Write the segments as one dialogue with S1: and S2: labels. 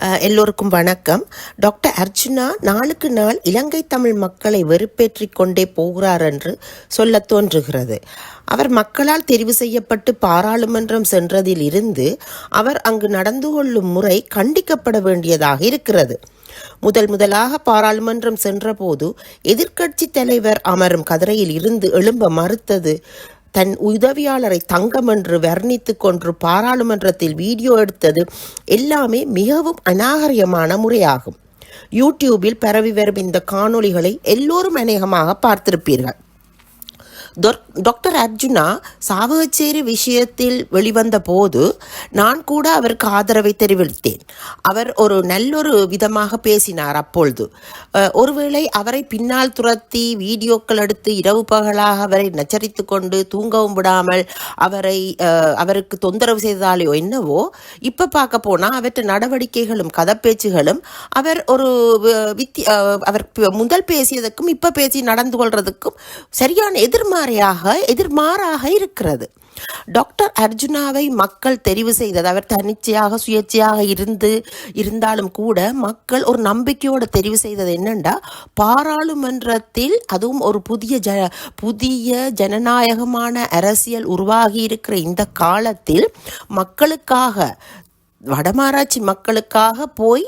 S1: எல்லோருக்கும் வணக்கம். டாக்டர் அர்ஜுனா நாளுக்கு நாள் இலங்கை தமிழ் மக்களை வெறுப்பேற்றி கொண்டே போகிறார் என்று சொல்ல தோன்றுகிறது. அவர் மக்களால் தெரிவு செய்யப்பட்டு பாராளுமன்றம் சென்றதில் இருந்து அவர் அங்கு நடந்து கொள்ளும் முறை கண்டிக்கப்பட வேண்டியதாக இருக்கிறது. முதல் முதலாக பாராளுமன்றம் சென்றபோது எதிர்க்கட்சி தலைவர் அமரும் கதிரையில் இருந்து எழும்ப மறுத்தது தன் உதவியாளரை தங்கம் என்று வர்ணித்துக் கொன்று பாராளுமன்றத்தில் வீடியோ எடுத்தது எல்லாமே மிகவும் அநாகரியமான முறையாகும். யூடியூபில் பரவி வரும் இந்த காணொளிகளை எல்லோரும் அநேகமாக பார்த்திருப்பீர்கள். டாக்டர் அர்ஜுனா சாவகச்சேரி விஷயத்தில் வெளிவந்த போது நான் கூட அவருக்கு ஆதரவை தெரிவித்தேன். அவர் ஒரு நல்லொரு விதமாக பேசினார் அப்பொழுது. ஒருவேளை அவரை பின்னால் துரத்தி வீடியோக்கள் எடுத்து இரவு பகலாக அவரை நச்சரித்து கொண்டு தூங்கவும் விடாமல் அவரை அவருக்கு தொந்தரவு செய்ததாலேயோ என்னவோ இப்போ பார்க்க போனால் அவற்றை நடவடிக்கைகளும் கதப்பேச்சுகளும் அவர் ஒரு வித்தி அவர் முதல் பேசியதுக்கும் இப்போ பேசி நடந்து கொள்றதுக்கும் சரியான எதிர்மறையாக எதிர்மாறாக இருக்கிறது. டாக்டர் அர்ஜுனாவை மக்கள் தெரிவு செய்தது அவர் தனிச்சையாக சுயேட்சையாக இருந்து இருந்தாலும் கூட மக்கள் ஒரு நம்பிக்கையோடு தெரிவு செய்தது என்னண்டா பாராளுமன்றத்தில் அதுவும் ஒரு புதிய ஜ புதிய ஜனநாயகமான அரசியல் உருவாகி இருக்கிற இந்த காலத்தில் மக்களுக்காக வடமாராட்சி மக்களுக்காக போய்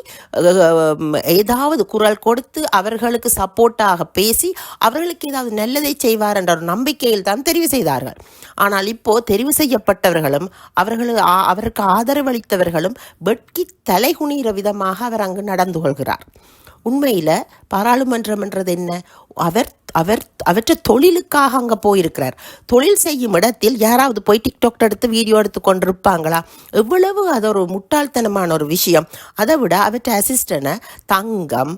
S1: ஏதாவது குரல் கொடுத்து அவர்களுக்கு சப்போர்ட்டாக பேசி அவர்களுக்கு ஏதாவது நல்லதை செய்வார் என்ற ஒரு நம்பிக்கையில் தான் தெரிவு செய்தார்கள். ஆனால் இப்போ தெரிவு செய்யப்பட்டவர்களும் அவர்கள் அவருக்கு ஆதரவளித்தவர்களும் வெட்கி தலைகுனிகிற விதமாக அவர் அங்கு நடந்து கொள்கிறார். உண்மையில் பாராளுமன்றம்ன்றது என்ன? அவர் அவர் அவற்றை தொழிலுக்காக அங்கே போயிருக்கிறார். தொழில் செய்யும் இடத்தில் யாராவது போய் டிக்டாக் எடுத்து வீடியோ எடுத்து கொண்டிருப்பாங்களா? எவ்வளவு அது ஒரு முட்டாள்தனமான ஒரு விஷயம். அதை விட அவற்றை அசிஸ்டனை தங்கம்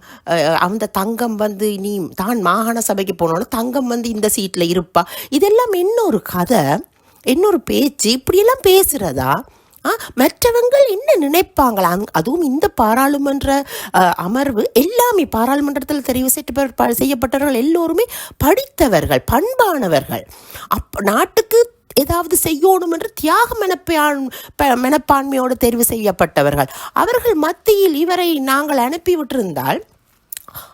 S1: அந்த தங்கம் வந்து நீ தான் மாகாண சபைக்கு போனோன்னு தங்கம் வந்து இந்த சீட்டில் இருப்பா. இதெல்லாம் இன்னொரு கதை இன்னொரு பேச்சு இப்படியெல்லாம் பேசுகிறதா மற்றவங்கள் என்ன நினைப்பாங்களா? அதுவும் இந்த பாராளுமன்ற அமர்வு எல்லாமே பாராளுமன்றத்தில் தெரிவு செய்யப்பட்டவர்கள் எல்லோருமே படித்தவர்கள் பண்பானவர்கள். அப் நாட்டுக்கு ஏதாவது செய்யணும் என்று தியாக மனப்பான் ப- மனப்பான்மையோடு தெரிவு செய்யப்பட்டவர்கள். அவர்கள் மத்தியில் இவரை நாங்கள் அனுப்பிவிட்டிருந்தால்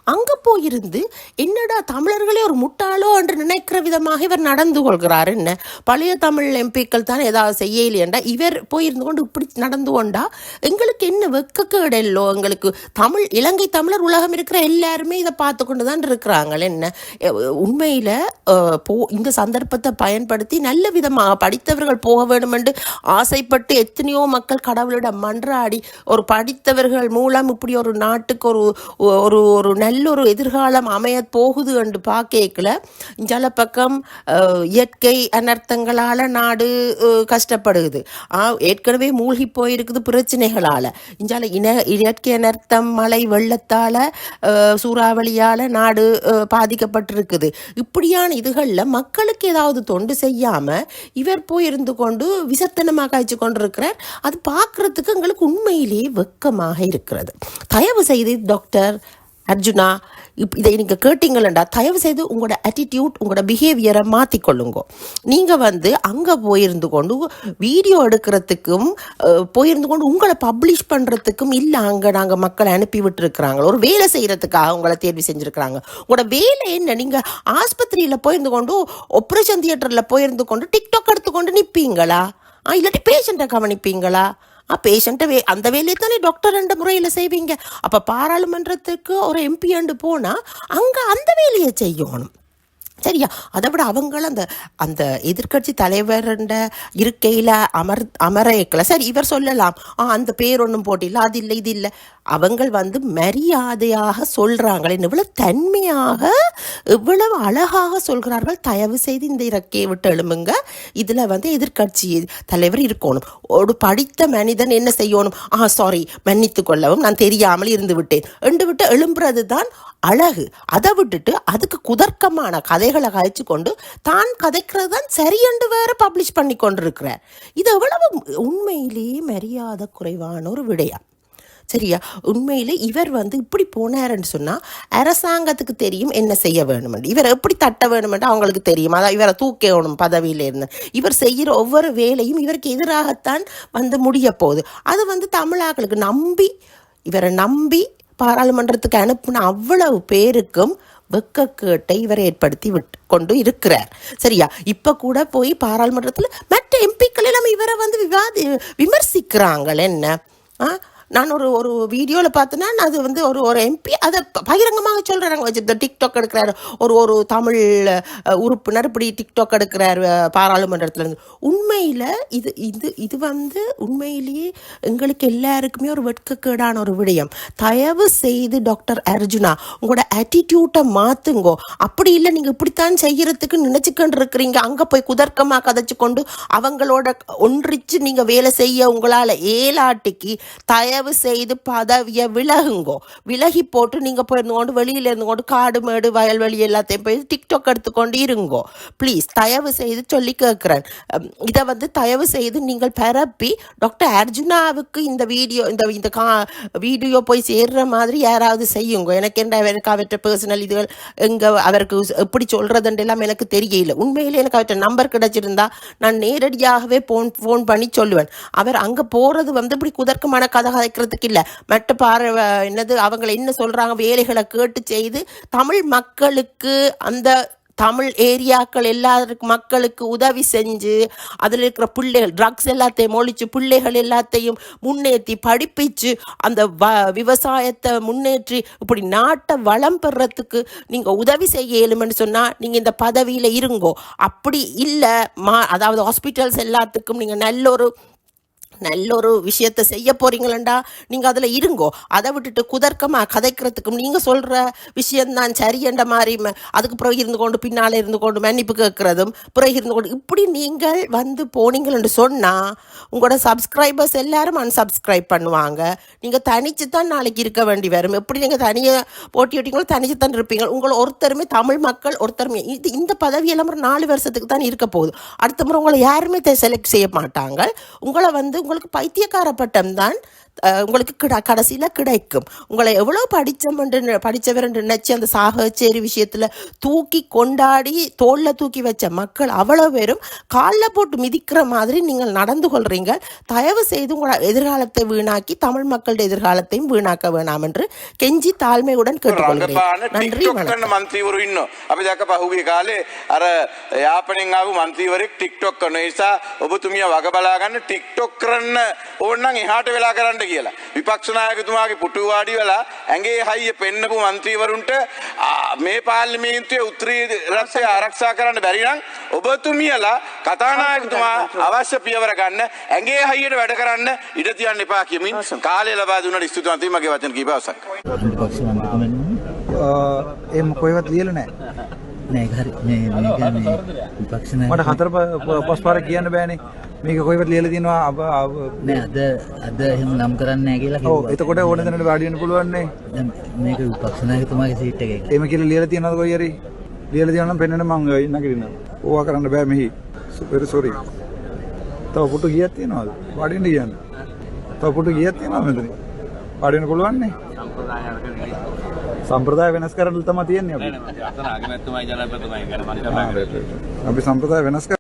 S1: அங்கே போயிருந்து என்னடா தமிழர்களே ஒரு முட்டாளோ என்று நினைக்கிற விதமாக இவர் நடந்து கொள்கிறார் என்ன? பழைய தமிழ் எம்பிக்கள் தான் ஏதாவது செய்யலையேண்டா இவர் போயிருந்து கொண்டு இப்படி நடந்து கொண்டா? எங்களுக்கு என்ன வெக்கக்கேடல்லோ எங்களுக்கு தமிழ் இலங்கை தமிழர் உலகம் இருக்கிற எல்லாருமே இதை பார்த்து கொண்டு தான் இருக்கிறாங்க என்ன? உண்மையில் போ இந்த சந்தர்ப்பத்தை பயன்படுத்தி நல்ல விதமாக படித்தவர்கள் போக வேண்டும் என்று ஆசைப்பட்டு எத்தனையோ மக்கள் கடவுளிடம் மன்றாடி ஒரு படித்தவர்கள் மூலம் இப்படி ஒரு நாட்டுக்கு ஒரு ஒரு ஒரு நல்லொரு எதிர்காலம் அமைய போகுது என்று பார்க்கல இஞ்சால பக்கம் இயற்கை அனர்த்தங்களால் நாடு கஷ்டப்படுது. ஆ, ஏற்கனவே மூழ்கி போயிருக்குது பிரச்சனைகளால். இஞ்சால இன இயற்கை அனர்த்தம் மழை வெள்ளத்தால் சூறாவளியால் நாடு பாதிக்கப்பட்டிருக்குது. இப்படியான இதுகளில் மக்களுக்கு ஏதாவது தொண்டு செய்யாமல் இவர் போய் இருந்து கொண்டு விசத்தனமாக காய்ச்சி கொண்டிருக்கிறார். அது பார்க்கறதுக்கு எங்களுக்கு உண்மையிலேயே வெக்கமாக இருக்கிறது. தயவு செய்து டாக்டர் அர்ஜுனா இப் இதை நீங்கள் கேட்டீங்களா தயவு செய்து உங்களோட attitude உங்களோட பிஹேவியரை மாற்றிக்கொள்ளுங்க நீங்கள் வந்து அங்கே போயிருந்து கொண்டு வீடியோ எடுக்கிறதுக்கும் போயிருந்து கொண்டு உங்களை பப்ளிஷ் பண்ணுறதுக்கும் இல்லை அங்கே நாங்கள் மக்களை அனுப்பி விட்டுருக்குறாங்க. ஒரு வேலை செய்கிறதுக்காக உங்களை தேர்வு செஞ்சுருக்குறாங்க. உங்களோட வேலை என்ன? நீங்கள் ஆஸ்பத்திரியில் போயிருந்து கொண்டு ஆப்ரேஷன் தியேட்டரில் போயிருந்து கொண்டு டிக்டாக் எடுத்துக்கொண்டு நிற்பீங்களா ஆ இல்லாட்டி பேஷண்ட்டை கவனிப்பீங்களா? பேஷண்ட்டை வே அந்த வேலையை தானே டாக்டர் என்ற முறையில் செய்வீங்க. அப்போ பாராளுமன்றத்துக்கு ஒரு எம்பி அண்டு போனால் அங்கே அந்த வேலையை செய்யணும். சரியா? அதை விட அவங்கள அந்த அந்த எதிர்க்கட்சி தலைவர்ன்ற இருக்கையில் அமர் அமரக்கல. சரி இவர் சொல்லலாம். ஆ அந்த பேர் ஒன்றும் போட்டியில் அது இல்லை இது இல்லை. அவங்கள் வந்து மரியாதையாக சொல்கிறாங்களே இவ்வளோ தன்மையாக இவ்வளவு அழகாக சொல்கிறார்கள் தயவு செய்து இந்த இறக்கையை விட்டு எழும்புங்க. இதில் வந்து எதிர்க்கட்சி தலைவர் இருக்கணும். ஒரு படித்த மனிதன் என்ன செய்யணும்? ஆ சாரி மன்னித்து கொள்ளவும் நான் தெரியாமல் இருந்து விட்டேன். என்று விட்டு எழும்புறது தான் அழகு. அதை விட்டுட்டு அதுக்கு குதர்க்கமான கதைகளை கழிச்சு கொண்டு தான் கதைக்கிறது தான் சரியென்று வேற பப்ளிஷ் பண்ணி கொண்டிருக்கிறார். இது எவ்வளவு உண்மையிலேயே மரியாதை குறைவான ஒரு விடயம். சரியா? உண்மையில் இவர் வந்து இப்படி போனாருன்னு சொன்னால் அரசாங்கத்துக்கு தெரியும் என்ன செய்ய வேணுமென்று இவர் எப்படி தட்ட வேணுமென்று அவங்களுக்கு தெரியும். அதான் இவரை தூக்கணும் பதவியில் இருந்து இவர் செய்கிற ஒவ்வொரு வேலையும் இவருக்கு எதிராகத்தான் வந்து முடிய போகுது. அது வந்து தமிழாக்களுக்கு நம்பி இவரை நம்பி பாராளுமன்றத்துக்கு அனுப்புன அவ்வளவு பேருக்கும் வெக்கக்கேட்டை இவர் ஏற்படுத்தி விட்டு கொண்டு இருக்கிறார். சரியா? இப்போ கூட போய் பாராளுமன்றத்தில் மற்ற எம்பிக்கள் எல்லாம் இவரை வந்து விவாதி விமர்சிக்கிறாங்கள். என்ன? ஆ? நான் ஒரு ஒரு வீடியோவில் பார்த்தேன்னா நான் அது வந்து ஒரு ஒரு எம்பி அதை பகிரங்கமாக சொல்கிறாங்க வச்சு இந்த டிக்டாக் எடுக்கிறாரு ஒரு ஒரு தமிழ் உறுப்பினர் இப்படி டிக்டாக் எடுக்கிறார் பாராளுமன்றத்தில் இருந்து உண்மையில் இது இது இது வந்து உண்மையிலேயே எங்களுக்கு எல்லாருக்குமே ஒரு வெட்கக்கேடான ஒரு விடயம். தயவு செய்து டாக்டர் அர்ஜுனா உங்களோட ஆட்டிடியூட்டை மாற்றுங்கோ அப்படி இல்லை நீங்கள் இப்படித்தான் செய்கிறதுக்கு நினச்சிக்கிட்டு இருக்கிறீங்க. அங்கே போய் குதர்க்கமாக கதைச்சு கொண்டு அவங்களோட ஒன்றிச்சு நீங்கள் வேலை செய்ய உங்களால் ஏலாட்டிக்கு தயவு செய்து பதவியை விலகுங்கோ. விலகி போட்டு நீங்கள் போயிருந்து கொண்டு வெளியில் இருந்து கொண்டு காடு மேடு வயல்வெளி எல்லாத்தையும் போய் டிக்டாக் எடுத்துக்கொண்டு இருங்கோ. ப்ளீஸ் தயவு செய்து சொல்லி கேட்குறேன் இதை வந்து தயவு செய்து நீங்கள் பரப்பி டாக்டர் அர்ஜுனாவுக்கு இந்த வீடியோ இந்த இந்த கா வீடியோ போய் சேர்ற மாதிரி யாராவது செய்யுங்க. எனக்கு என்ன எனக்கு அவற்ற பர்சனல் இதுகள் எங்கே அவருக்கு எப்படி சொல்கிறதுன்னு எல்லாம் எனக்கு தெரியல. உண்மையிலே எனக்கு அவற்ற நம்பர் கிடச்சிருந்தா நான் நேரடியாகவே ஃபோன் ஃபோன் பண்ணி சொல்லுவேன். அவர் அங்கே போகிறது வந்து இப்படி குதர்க்கமான கதை கதைக்கிறதுக்கு இல்லை. மற்ற பார என்னது அவங்க என்ன சொல்கிறாங்க வேலைகளை கேட்டு செய்து தமிழ் மக்களுக்கு அந்த தமிழ் ஏரியாக்கள் எல்லாருக்கும் மக்களுக்கு உதவி செஞ்சு அதில் இருக்கிற பிள்ளைகள் ட்ரக்ஸ் எல்லாத்தையும் ஒழிச்சு பிள்ளைகள் எல்லாத்தையும் முன்னேற்றி படிப்பிச்சு அந்த வ விவசாயத்தை முன்னேற்றி இப்படி நாட்டை வளம் பெறத்துக்கு நீங்கள் உதவி செய்ய இயலுமென்னு சொன்னால் நீங்கள் இந்த பதவியில் இருங்கோ. அப்படி இல்லை மா அதாவது ஹாஸ்பிட்டல்ஸ் எல்லாத்துக்கும் நீங்கள் நல்ல ஒரு நல்ல ஒரு விஷயத்தை செய்ய போறீங்களண்டா. நீங்க அதுல இருங்கோ. அதை விட்டுட்டு குதர்க்கமா கதைக்கிறதுக்கும் நீங்க சொல்ற விஷயம்தான் சரியன்ற மாதிரி ம- அதுக்கு பிறகு இருந்து கொண்டு பின்னால இருந்து கொண்டு மன்னிப்பு கேட்கறதும் பிறகு இருந்து கொண்டு இப்படி நீங்கள் வந்து போனீங்கள்னு சொன்னா உங்களோட சப்ஸ்கிரைபர்ஸ் எல்லாரும் அன்சப்ஸ்கிரைப் பண்ணுவாங்க. நீங்க தனிச்சு தான் நாளைக்கு இருக்க வேண்டி வரும். எப்படி நீங்க தனியா போட்டி விட்டீங்களோ தனிச்சு தான் இருப்பீங்க. உங்களை ஒருத்தருமே தமிழ் மக்கள் ஒருத்தருமே இது இந்த பதவி எல்லாம் நாலு வருஷத்துக்கு தான் இருக்க போகுது. அடுத்த முறை உங்களை யாருமே செலக்ட் செய்ய மாட்டாங்க. உங்களை வந்து உங்களுக்கு பைத்தியக்கார பட்டம் தான். உங்களுக்கு கிட கடைசியில் கிடைக்கும் உங்களை எவ்வளோ படித்தவன்று படித்தவர் நினைச்சு அந்த சாகச்சேரி விஷயத்தில் தூக்கி கொண்டாடி தோளில் தூக்கி வச்ச மக்கள் அவ்வளோ பேரும் காலில் போட்டு மிதிக்கிற மாதிரி நீங்கள் நடந்து கொள்றீங்க தயவு செய்து உங்களோட எதிர்காலத்தை வீணாக்கி தமிழ் மக்களுடைய எதிர்காலத்தையும் வீணாக்க வேணாம் என்று கெஞ்சி தாழ்மையுடன் கேட்டுக்கொள்கிறேன்
S2: රඟපාන
S1: நன்றி
S2: ටික්ටොක්
S1: வணக்கம்
S2: කරන මන්ත්‍රීවරු ඉන්නවා. අපි දැක්ක පහුගිය කාලේ අර යාපනයෙන් ආපු මන්ත්‍රීවරයෙක් ටික්ටොක් කරන නිසා ඔබතුමිය වග බලා ගන්න ටික්ටොක් කරන්න ඕන නම් එහාට වෙලා කරන්න කියලා. විපක්ෂ නායකතුමාගේ පුටු වාඩි වෙලා ඇඟේ හයිය පෙන්නපු ආ, මේ පාර්ලිමේන්තුවේ උත්තරී රටේ ආරක්ෂා කරන්න බැරි නම් ඔබතුමියලා කතානායකතුමා අවශ්‍ය පියවර ගන්න ඇඟේ හයියට වැඩ කරන්න ඉඩ තියන්න එපා කියමින් කාලය ලබා දුන්න ස්තුතියි මන්ත්‍රී මගේ වචන කීප අවසන්.
S3: එම කොයිවත් ලියල නෑ
S4: ඒක හරි මේ මේක විපක්ෂ
S3: නෑ.
S4: මට
S3: හතර පස් පාර කියන්න බෑනේ. මේක කොහෙවත් ලියලා තියෙනවා? අප
S4: නෑ අද අද එහෙම නම් කරන්නේ නෑ කියලා කිව්වා.
S3: ඔව් එතකොට ඕන දැනට වැඩි වෙන්න පුළුවන් නේ.
S4: දැන් මේක විපක්ෂ නායකතුමාගේ සීට් එකේ.
S3: එහෙම කියලා ලියලා තියෙනවද කොයි හරි? ලියලා තියෙනවා නම් පෙන්වන්න මම ඉන්න කිරිනවා ඕවා කරන්න බෑ මෙහි. සුපර් සෝරි තව පුටු ගියක් තියනවාද? වඩින්න කියන්න. තව පුටු ගියක් තියනවා මෙතන. වඩින්න පුළුවන් නේ? සම්ප්‍රදාය අරගෙන සම්ප්‍රදාය වෙනස් කරන්න තමයි තියන්නේ අපි.
S5: නෑ නෑ මම අතන ආගමතුමයි ජනපතිතුමයි කරන්නේ.
S3: අපි සම්ප්‍රදාය වෙනස්